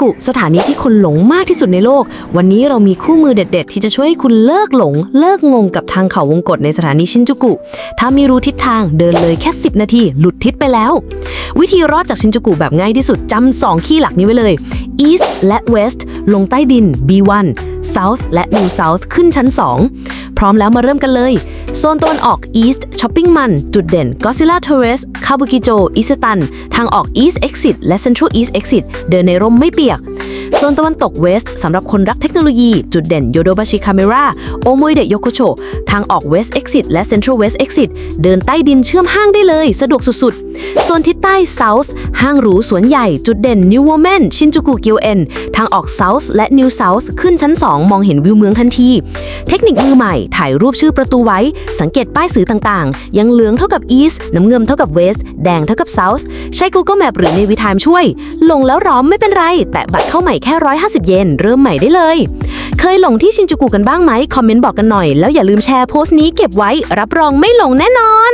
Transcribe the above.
กุ สถานีที่คนหลงมากที่สุดในโลก วันนี้เรามีคู่มือเด็ด ๆ ที่จะช่วยให้คุณเลิกหลง เลิกงงกับทางเขาวงกฏในสถานีชินจูกุ ถ้าไม่รู้ทิศทางเดินเลยแค่ 10 นาที หลุดทิศไปแล้ว วิธีรอดจากชินจูกุแบบง่ายที่สุดจำสองคีย์หลักนี้ไว้เลย East และ West ลงใต้ดิน B1 South และ New South ขึ้นชั้น 2 พร้อมแล้วมาเริ่มกันเลย โซนตะวันออก East Shopping Man จุดเด่น Godzilla Terrace Kabukicho Isetan ทางออก East Exit และ Central East Exit เดินในร่มไม่เปียก โซนตะวันตก West สำหรับคนรักเทคโนโลยี จุดเด่น Yodobashi Camera โอโมยเดโยโกโชทางออก West Exit และ Central West Exit เดินใต้ดินเชื่อมห้างได้เลย สะดวกสุดๆส่วนทิศใต้ South ห้างหรูสวนใหญ่ จุดเด่น New Woman ชินจูกุเกียวเอ็นทางออก South และ New South ขึ้นชั้น 2 มองเห็นวิวเมืองทันที เทคนิคมือใหม่ถ่ายรูปชื่อประตูไว้ สังเกตป้ายสื่อต่างๆ ยังเหลืองเท่ากับ East น้ำเงิมเท่ากับ West แดงเท่ากับ South ใช้ Google Map หรือ Navitime ช่วย ลงแล้วร้อมไม่เป็นไร แต่บัตรเข้าใหม่แค่ 150 เยนเริ่มใหม่ได้เลย เคยหลงที่ชินจูกุกันบ้างไหมคอมเมนต์บอกกันหน่อยแล้วอย่าลืมแชร์โพสต์นี้เก็บไว้รับรองไม่หลงแน่นอน